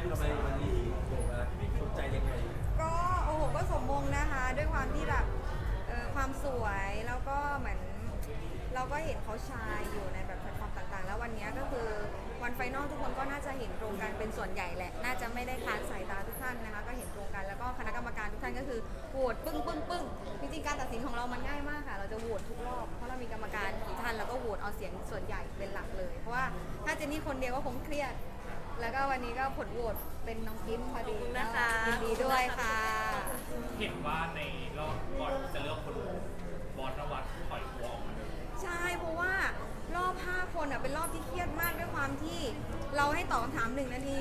ทำไมวันนี้ถึงมาสนใจยังไงก็โอ้โหก็สมมงนะคะ ด้วยความที่แบบเอ่อความสวยแล้วก็เหมือน เราก็เห็นเขาชายอยู่ในแบบแพลตฟอร์มต่างๆ แล้ววันนี้ก็คือวันไฟนอลทุกคนก็น่าจะเห็นตรงกันเป็นส่วนใหญ่แหละ น่าจะไม่ได้ค้านสายตาทุกท่านนะคะ ก็เห็นตรงกันแล้วก็คณะกรรมการทุกท่านก็คือโหวตปึ้งปึ้งปึ้งจริงๆการตัดสินของเรามันง่ายมากค่ะ เราจะโหวตทุกรอบเพราะเรามีกรรมการกี่ท่านแล้วก็โหวตเอาเสียงส่วนใหญ่เป็นหลักเลย เพราะว่าถ้าเจนนี่คนเดียวก็คงเครียด แล้วก็วันนี้ก็ผลโหวตเป็นน้องกิฟต์พอดีขอบคุณนะคะ ยินดีด้วยค่ะ เห็นว่าในรอบก่อนจะเลือกคนบอสนวัตถอยตัวออกมาเลยใช่เพราะว่ารอบ 5 คนอะเป็นรอบที่เครียดมากด้วยความที่เราให้ตอบคำถามหนึ่งนาที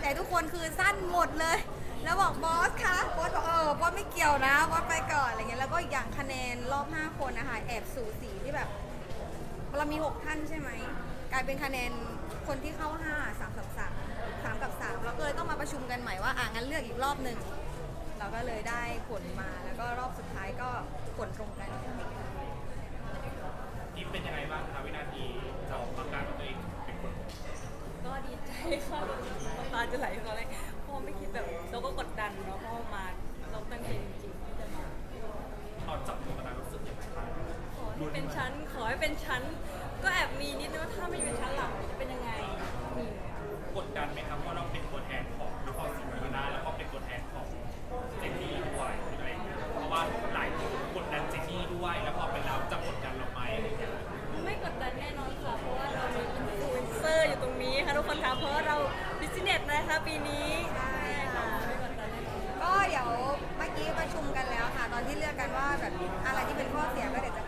แต่ทุกคนคือสั้นหมดเลย แล้วบอกบอสคะบอสบอกเออบอสไม่เกี่ยวนะบอสไปก่อนอะไรเงี้ยแล้วก็อีกอย่างคะแนนรอบ 5 คนนะคะแอบสูสีที่แบบ เรามี 6 ท่านใช่ไหม กลายเป็นคะแนนคนที่เข้า5 3 3 3 3กับ3เราก็เลยต้องมาประชุมกันใหม่ว่าอะงั้นเลือกอีกรอบหนึ่งเราก็เลยได้ผลมาแล้วก็รอบสุดท้ายก็ผลตรงกันกิฟเป็นยังไงบ้างคะวินาทีจะออกประกาศว่าตัวเองเป็นคนก็ดีใจค่ะน้ำตาจะไหลตอนแรกเพราะไม่คิดแบบเราก็กดดันเนาะเพราะว่ามาเราตั้งใจจริงๆที่จะมาตอนจับตัวประกันรู้สึกยังไงบ้างขอให้เป็นชั้นขอให้เป็นชั้น ก็แอบมีนิดนึงว่าถ้าไม่เป็นชั้นหลังจะเป็นยังไงมีกดดันไหมครับว่าเราเป็นตัวแทนของนครศรีธรรมราชแล้วก็เป็นตัวแทนของเจนนี่ด้วยอะไรอย่างเงี้ยเพราะว่าหลายคนกดดันเจนนี่ด้วยแล้วพอไปแล้วจะกดดันเราไหมอะไรอย่างเงี้ยไม่กดดันแน่นอนค่ะ เพราะว่าเรามีอินฟลูเอนเซอร์อยู่ตรงนี้ค่ะทุกคนคะเพราะว่าเราบิสเนสนะคะปีนี้ใช่ค่ะไม่กดดันแน่นอนก็เดี๋ยวเมื่อกี้ประชุมกันแล้วค่ะ ตอนที่เลือกกันว่าแบบอะไรที่เป็นข้อเสียก็เดี๋ยวจะปรับกันค่ะมันก็จะมี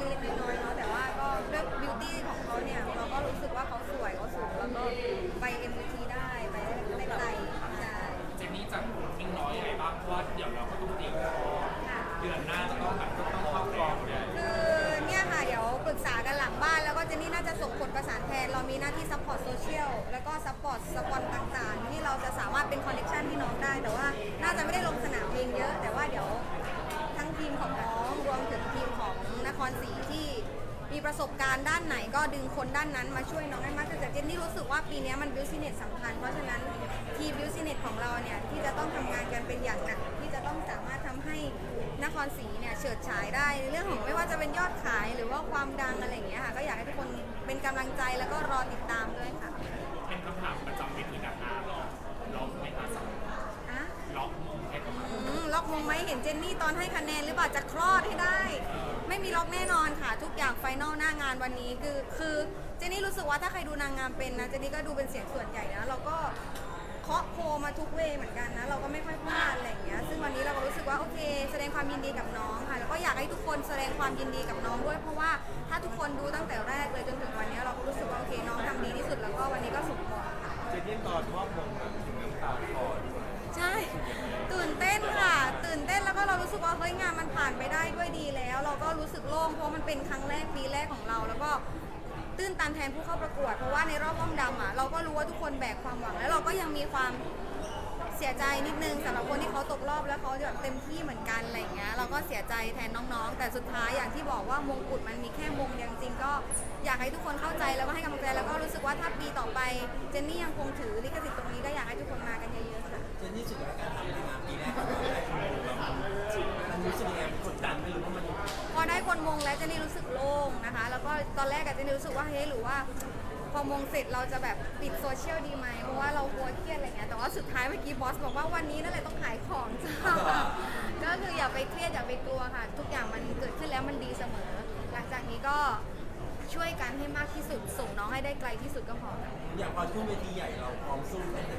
เล็กๆน้อยๆเนาะแต่ว่าก็ด้วยบิวตี้ของเขาเนี่ยเราก็รู้สึกว่าเขาสวยเขาสูงแล้วก็ไป MUT ได้ไปได้ไกลใช่เจนนี่จะนิ่งน้อยยังไงบ้างเพราะว่าเดี๋ยวเราก็ต้องเตรียมพร้อมค่ะ เดือนหน้าจะต้องแบบต้องเข้ากองเนี่ยคือเนี่ยค่ะ เดี๋ยวปรึกษากันหลังบ้านแล้วก็เจนนี่น่าจะส่งผลประสานแทน เรามีหน้าที่ซัพพอร์ตโซเชียลแล้วก็ซัพพอร์ตสปอนต่างๆ ที่เราจะสามารถเป็นคอนเนคชันที่น้องได้ แต่ว่าน่าจะไม่ได้ลงสนามเองเยอะ แต่ว่าเดี๋ยวทั้งทีมของน้องรวมถึงทีมของ นครศรีที่มีประสบการณ์ด้านไหนก็ดึงคนด้านนั้นมาช่วยน้องได้มากแต่เจนนี่รู้สึกว่าปีนี้มันบิวซิเนสสำคัญ เพราะฉะนั้นทีมบิวซิเนสของเราเนี่ยที่จะต้องทำงานกันเป็นอย่างหนักที่จะต้องสามารถทำให้นครศรีเนี่ยเฉิดฉายได้เรื่องของไม่ว่าจะเป็นยอดขายหรือว่าความดังอะไรอย่างเงี้ยค่ะก็อยากให้ทุกคนเป็นกำลังใจแล้วก็รอติดตามด้วยค่ะเป็นคำถามประจำเวทีนางงามหรอล็อไหมคะ อะล็อกมงให้ประมาณอืมล็อกมงไหมเห็นเจนนี่ตอนให้คะแนนหรือเปล่าจะคลอดให้ได้ ไม่มีล็อกแน่นอนค่ะ ทุกอย่างไฟนอลหน้างานวันนี้คือคือเจนนี่รู้สึกว่าถ้าใครดูนางงามเป็นนะเจนนี่ก็ดูเป็นเสียงส่วนใหญ่นะเราก็เคาะโพลมาทุกเวย์เหมือนกันนะ เราก็ไม่ค่อยพลาดอะไรอย่างเงี้ยซึ่งวันนี้เราก็รู้สึกว่าโอเค แสดงความยินดีกับน้องค่ะแล้วก็อยากให้ทุกคนแสดงความยินดีกับน้องด้วยเพราะว่าถ้าทุกคนดูตั้งแต่แรกเลยจนถึงวันนี้เราก็รู้สึกว่าโอเคน้องทำดีที่สุดแล้วก็วันนี้ก็สมหวังค่ะ เจนนี่ตอนมอบมงแบบถึงน้ำตาคลอด้วยใช่ ตื่นเต้นค่ะ ตื่นเต้นแล้วก็เรารู้สึกว่าเฮ้ยงานมันผ่านไปได้ด้วยดีแล้ว เราก็รู้สึกโล่งเพราะมันเป็นครั้งแรกปีแรกของเรา แล้วก็ตื้นตันแทนผู้เข้าประกวด เพราะว่าในรอบห้องดำอะเราก็รู้ว่าทุกคนแบกความหวัง แล้วเราก็ยังมีความ เสียใจนิดนึงสำหรับคนที่เขาตกรอบแล้วเขาแบบเต็มที่เหมือนกันอะไรอย่างเงี้ยเราก็เสียใจแทนน้องๆ แต่สุดท้ายอย่างที่บอกว่ามงกุฎมันมีแค่มงเดียวจริงๆก็อยากให้ทุกคนเข้าใจแล้วก็ให้กำลังใจแล้วก็รู้สึกว่าถ้าปีต่อไปเจนนี่ยังคงถือลิขสิทธิ์ตรงนี้ก็อยากให้ทุกคนมากันเยอะๆค่ะเจนนี่รู้สึกว่าการทำในงานปีแรกของเราได้ของเรามันรู้สึกยังไงมันกดดันไหม่รู้ว่ามัน พอได้คนมงแล้วเจนนี่รู้สึกโล่งนะคะ แล้วก็ตอนแรกอะเจนนี่รู้สึกว่าเฮ้ยหรือว่าพ อมงเสร็จเราจะแบบปิดโซเชียลดีไหมเพราะว่าเรากลัวเครียดอะไรเงี้ยแต่ว่าสุดท้ายเมื่อกี้บอสบอกว่าวันนี้นั่นแหละต้องขายของจ้า ก็คืออย่าไปเครียดอย่าไปกลัวค่ะ ทุกอย่างมันเกิดขึ้นแล้วมันดีเสมอ หลังจากนี้ก็ช่วยกันให้มากที่สุดส่งน้องให้ได้ไกลที่สุดก็พอค่ะ อย่างพอขึ้นเวทีใหญ่เราพร้อมสู้แค่ไหน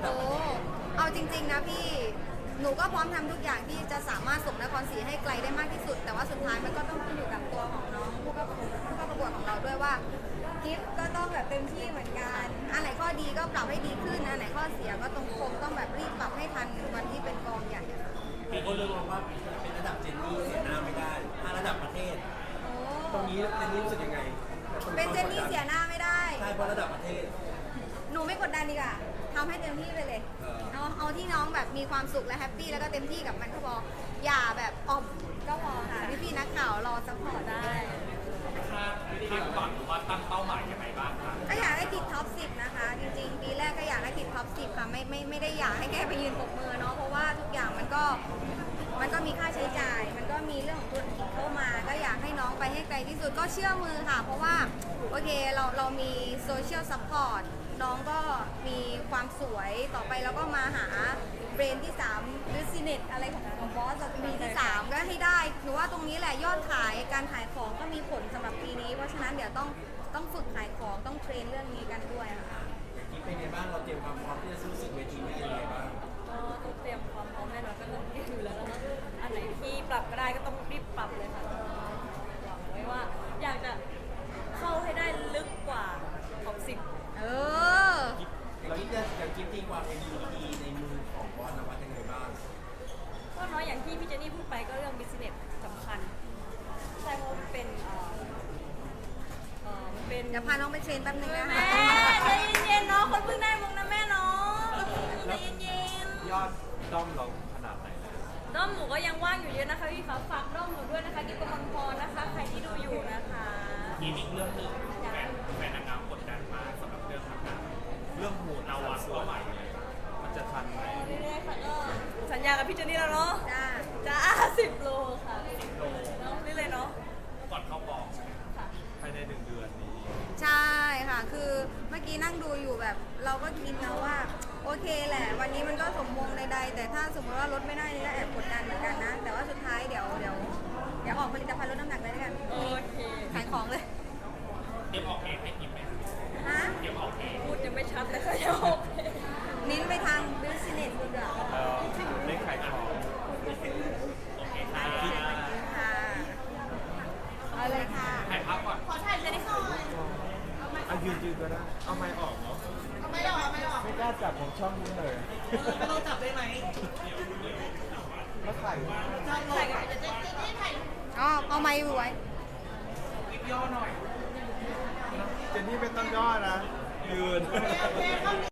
แต่โอ้ประเทศเอาจริง ๆ นะพี่ หนูก็พร้อมทำทุกอย่างที่จะสามารถส่งนครศรีให้ไกลได้มากที่สุด แต่ว่าสุดท้ายมันก็ต้องขึ้นอยู่กับตัวของน้องผู้เข้าประกวดผู้เข้าประกวดของเราด้วยว่า กิฟก็ต้องแบบเต็มที่เหมือนกันอันไหนข้อดีก็ปรับให้ดีขึ้นอันไหนข้อเสียก็ต้องคงต้องแบบรีบปรับให้ทันวันที่เป็นกองใหญ่อะค่ะมีคนเลยมองว่าเป็นระดับเจนนี่เสียหน้าไม่ได้ถ้าระดับประเทศโอ้ตรงนี้เจนนี่รู้สึกยังไงเป็นเจนนี่เสียหน้าไม่ได้ ใช่เพราะระดับประเทศ หนูไม่กดดันดีกว่าทำให้เต็มที่ไปเลย เออ เอาเอาที่น้องแบบมีความสุขและแฮปปี้แล้วก็เต็มที่กับมันก็พออย่าแบบอ่อมก็พอค่ะพี่พี่ๆนักข่าวรอซัพพอร์ตได้ คาดคาดหวังหรือว่าตั้งเป้าหมายยังไงบ้างคะก็อยากให้ติดท็อป10นะคะ จริงๆ ปีแรกก็อยากได้จีดท็อปสิค่ะไม่ไม่ไม่ได้อยากให้แค่ไปยืนปกมือเนาะเพราะว่าทุกอย่างมันก็ มันก็มีค่าใช้จ่าย มันก็มีเรื่องของธุรกิจเข้ามา ก็อยากให้น้องไปให้ไกลที่สุดก็เชื่อมือค่ะ เพราะว่าโอเคเราเรามีโซเชียลซัพพอร์ตน้องก็มีความสวยต่อไปเราก็มาหาเบรนที่3หรือซีเนตอะไรของของบอสปีที่ 3 ก็ให้ได้หนูว่าตรงนี้แหละยอดขายการขายของก็มีผลสำหรับปีนี้ เพราะฉะนั้นเดี๋ยวต้องต้องฝึกขายของต้องเทรนเรื่องนี้กันด้วยค่ะ คิดเป็นไงบ้างเราเตรียมความพร้อมที่จะสู้ศึกเวทีนี้ยังไงบ้าง ก็ต้องเตรียมความพร้อมแน่นอนก็ต้องรีบอยู่แล้วแล้วก็อันไหนที่ปรับก็ได้ก็ต้องรีบปรับเลยค่ะหวังไว้ว่าอยากจะเข้าให้ได้ลึกกว่าของสิบเอออย่างกิ๊บจะอย่างกิ๊บตีความ MVP ในมือของบอสนวัดยังไงบ้างก็น้อยอย่างที่พี่เจนนี่พูดไปก็เรื่องบิสเนสสำคัญใช่เพราะมันเป็นเอ่อเอ่อมันเป็น เดี๋ยวพาน้องไปเทรนแป๊บนึงนะแม่คะ ใจเย็นๆเนาะคนเพิ่งได้มุกนะแม่เนาะใจเย็น ยอดด้อมเราขนาดไหนแล้วๆด้อมหนูก็ยังว่างอยู่เยอะนะคะพี่คะฝากด้อมหนูด้วยนะคะกิ๊บกมลพรนะคะ ใครที่ดูอยู่นะคะมีอีกเรื่องหนึ่งแฟนแฟนนางงามกดดันมากสำหรับเรื่องทำงานเรื่องหูเราอะสวยใหม่มันจะทันไหมเรื่อยๆค่ะก็สัญญากับพี่เจนนี่แล้วเนาะจ้าจ้าสิบโลค่ะสิบโลเนาะนี่เลยเนาะก่อนเข้ากองค่ะภายในหนึ่งเดือนนี้ ใช่ค่ะ คือเมื่อกี้นั่งดูอยู่แบบ เราก็คิดนะว่า โอเคแหละ วันนี้มันก็สมมงใดๆ แต่ถ้าสมมติว่าลดไม่ได้นี่ก็แอบกดดันเหมือนกันนะ แต่ว่าสุดท้ายเดี๋ยวเดี๋ยวเดี๋ยวออกผลิตภัณฑ์ลดน้ำหนักเลยแล้วกันโอเคขายของเลยเตรียมออกเองให้กินไหมฮะเตรียมออกเองพูดยังไม่ชัดเลยค่ะยังโอเคเน้นไปทาง business ดีกว่าเอ่อได้ขายของโอเคค่ะค่ะเอาเลยค่ะถ่ายภาพก่อนอะยืนยืนก็ได้ เอาไม้ออกเนาะเอาไช่องนี้เลยไม่ต้องจับได้ไหมแล้วถ่ายอ๋อเอาไม้ไว้เจนนี่ไม่ต้องย่อนะยืน